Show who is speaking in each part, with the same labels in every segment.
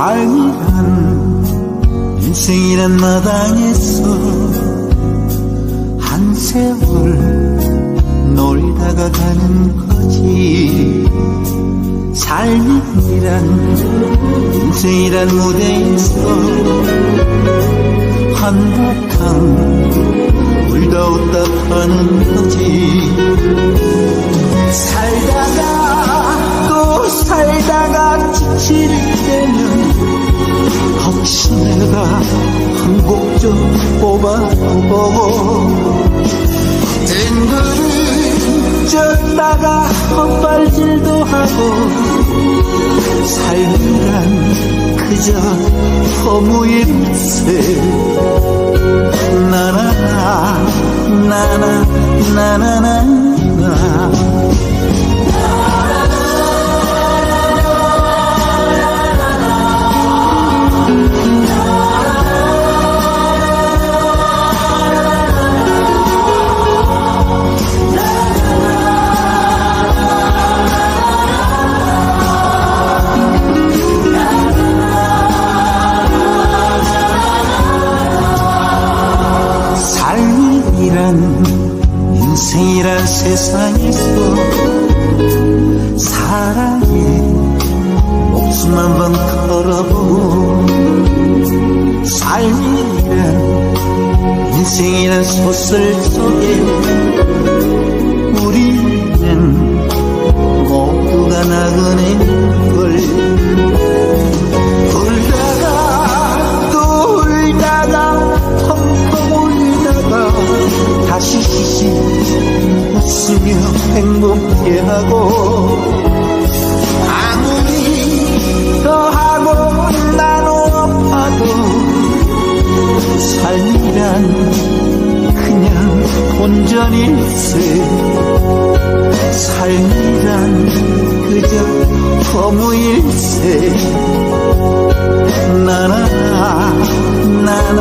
Speaker 1: 삶이란 인생이란 마당에서 한 세월 놀다가 가는 거지 삶이란 인생이란 무대에서 한바탕 울다 웃다 가는 거지. 살다가 또 살다가 지칠 때는 혹시 내가 한 곡 좀 뽑아보고 뜬글 을 쪘다가 헛발질도 하고 삶이란 그저 허무일세. 나나나 나나 나나나나 소설 속에 우리는 모두가 나그네걸 울다가 또 울다가 펑펑 울다가 다시 시시 웃으며 행복해하고 아무리 더하고 나눠봐도 삶이란 그냥 본전일세 삶이란 그저 허무일세 나나 나 나 나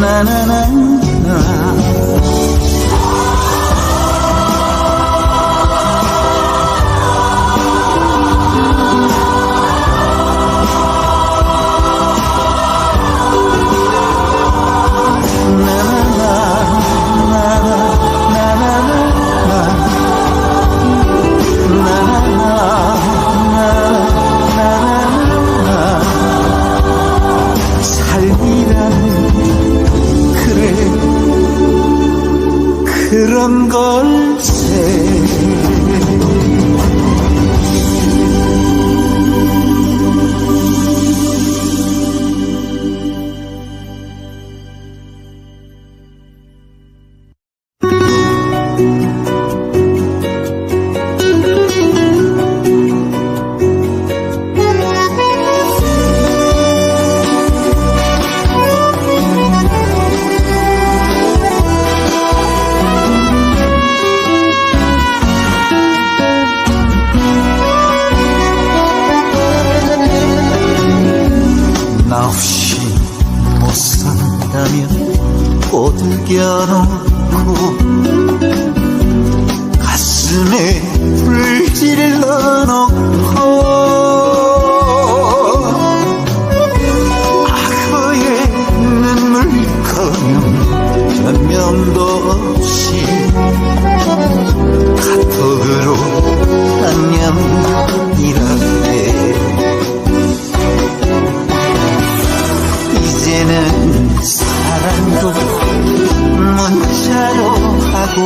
Speaker 1: 나나나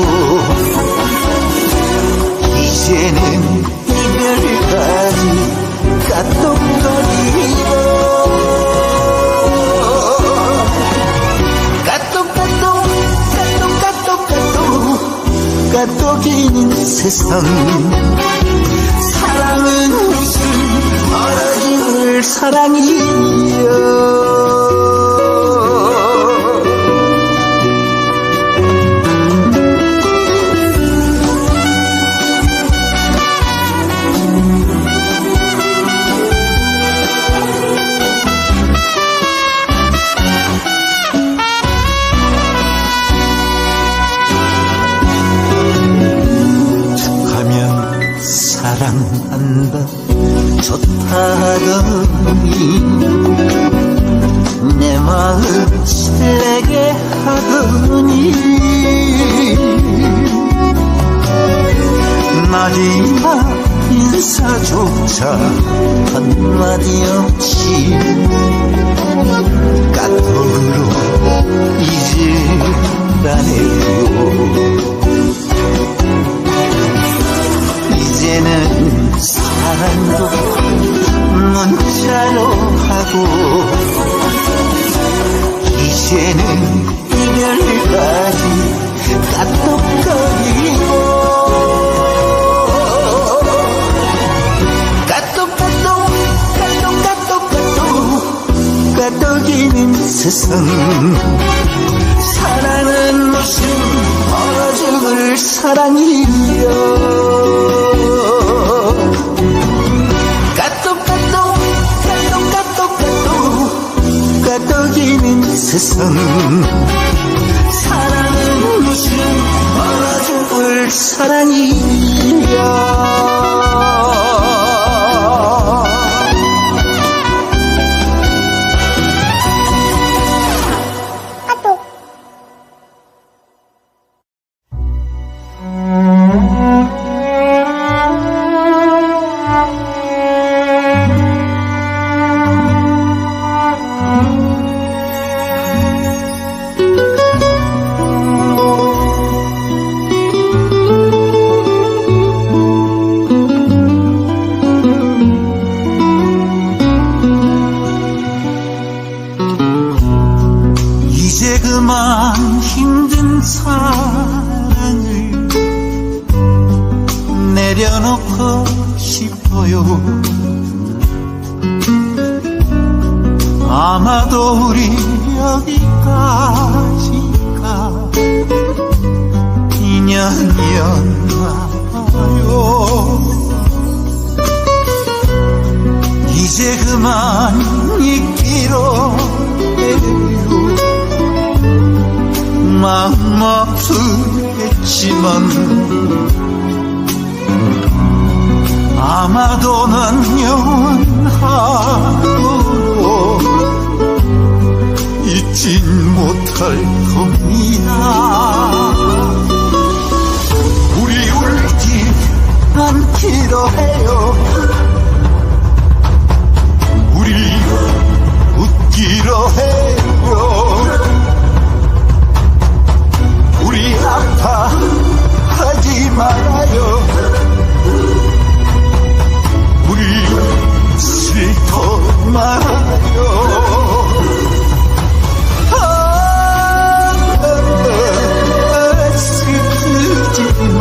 Speaker 1: 하고 이제는 이별까지 까똑거리고 까똑까똑 까똑까똑까똑 까똑이는 세상. 사랑은 무슨 멀어질 사랑이여 Сараньи. 그만 힘든 사랑을 내려놓고 싶어요. 아마도 우리 여기까지가 인연이었나 봐요. 이제 그만 잊기로 해요. 마음 아프겠지만 아마도 난 영원하고 잊진 못할 겁니다. 우리 울지 않기로 해요. 우리 웃기로 해요. 우리 아파하지 말아요. 우리 싫어 말아요. 아, 아, 아, 아 슬프지만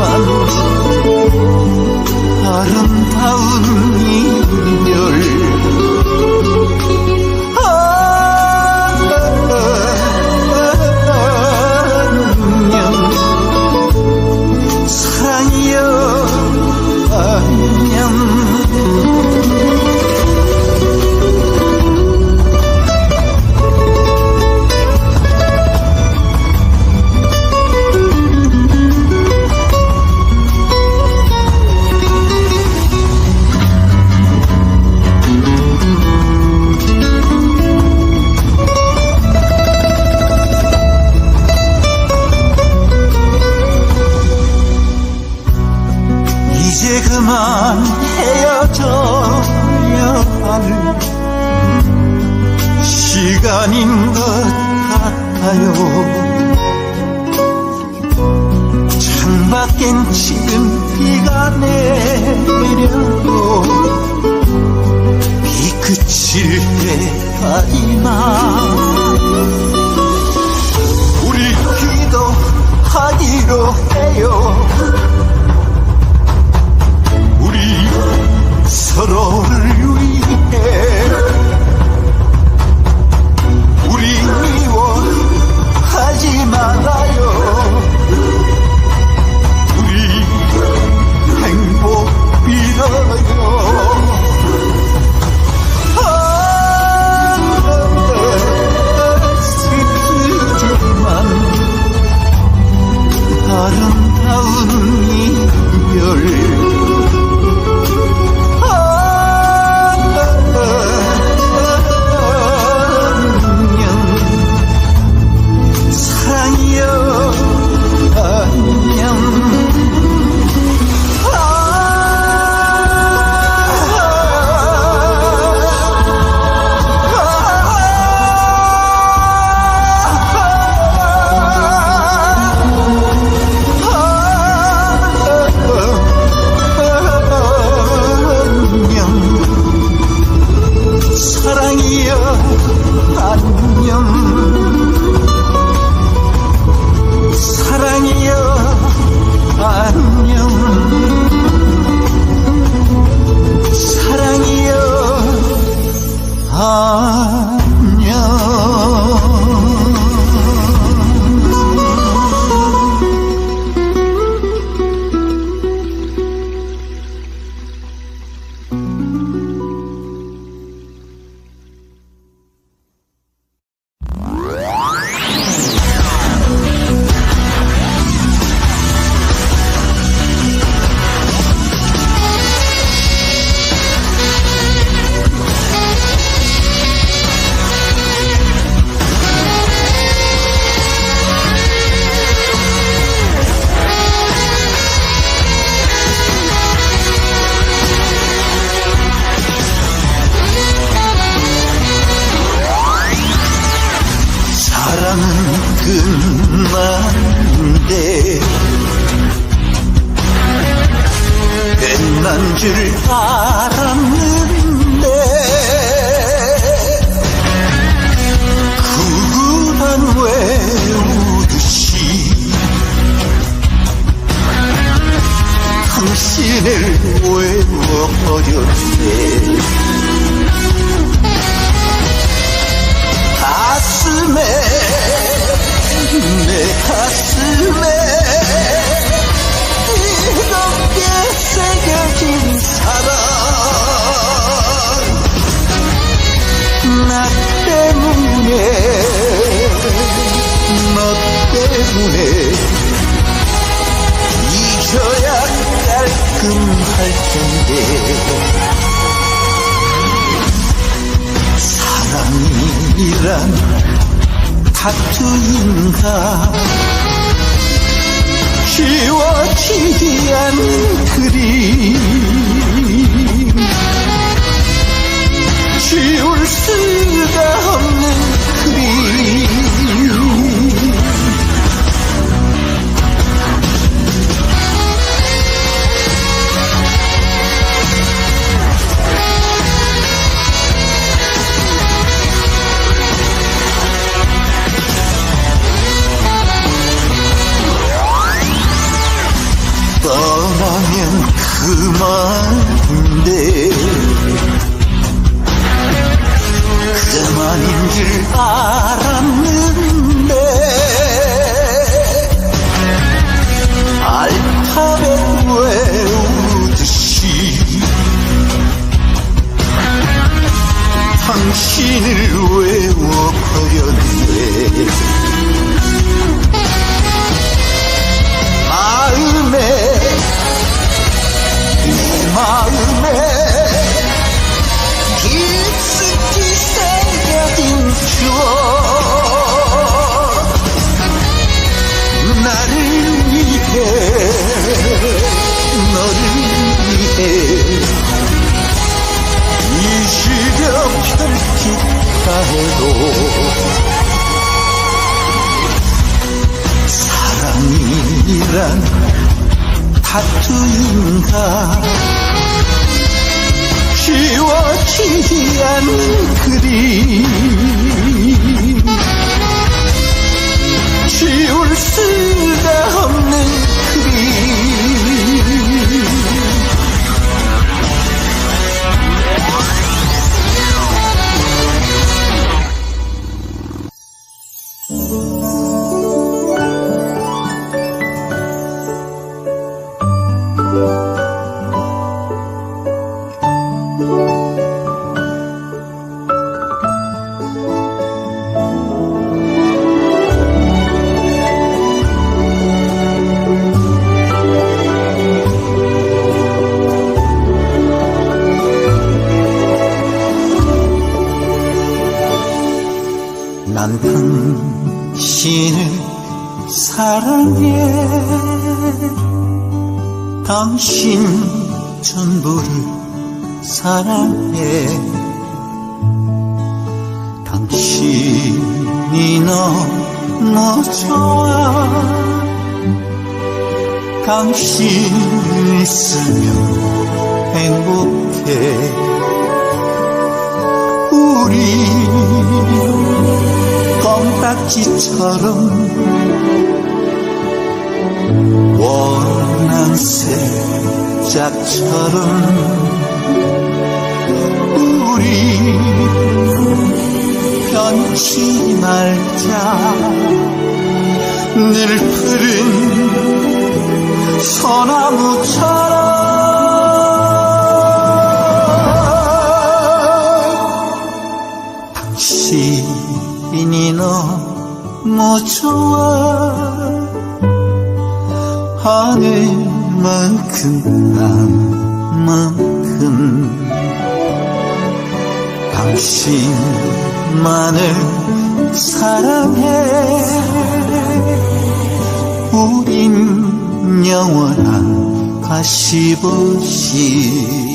Speaker 1: 길을 가 텐데 사랑이란 타투인가 지워지지 않는 그림 지울 수가 없는 그림 떠 펼칠까 해도 사랑이란 타투인가? 지워지지 않는 그림 지울 수가 없는 사랑해. 당신 전부를 사랑해. 당신이 너무 좋아. 당신 있으면 행복해. 우리 껌딱지처럼 원한 새짝처럼 우리 변치 말자 늘 푸른 소나무처럼 당신이 너무 좋아 하늘만큼 땅만큼 당신만을 사랑해. 우린 영원한 가시보시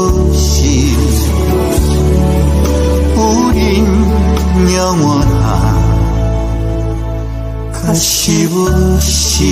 Speaker 1: 없이 우린 영원한 가시없이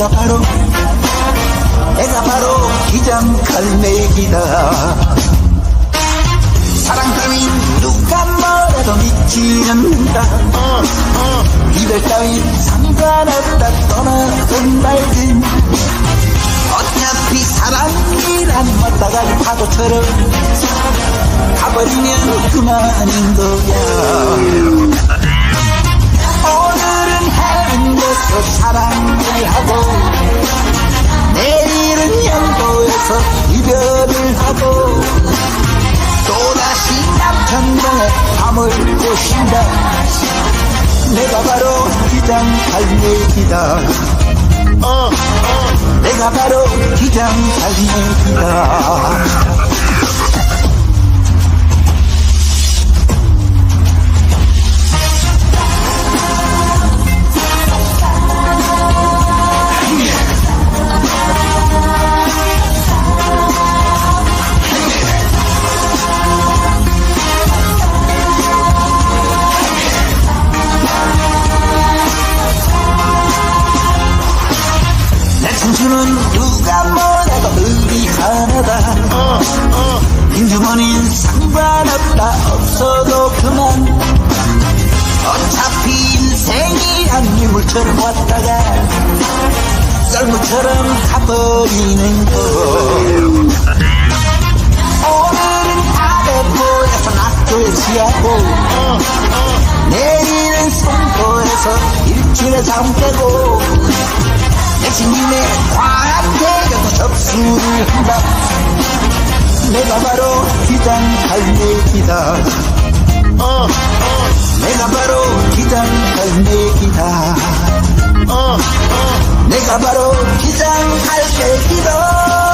Speaker 1: 내가 바로 내가 바로 기장 갈매기다. 사랑 따윈 누가 뭐래도 믿지 않는다. 이별 따윈 상관없다. 떠나던 날들 어차피 사랑이란 맞다가는 파도처럼 가버리면 그만인 거야 해운대에서 사랑을 하고 내일은 영도에서 이별을 하고 또다시 남천동에 밤을 보신다. 내가 바로 기장 갈매기다. 내가 바로 기장 갈매기다 내 청춘은 누가 뭐래도 의리 하나다. 인주머니는 상관없다. 없어도 그만. 어차피 인생이란 유물처럼 왔다가 썰무처럼 가버리는 거. 오늘은 아베포에서 낙조에 시하고 내일은 송도에서 일주일에 잠 깨고 대신님의 과대여서 접수를 한다. 내가 바로 기장 갈매기다. 어, 어, 내가 바로 기장 갈매기다. 어, 어, 내가 바로 기장 갈매기다.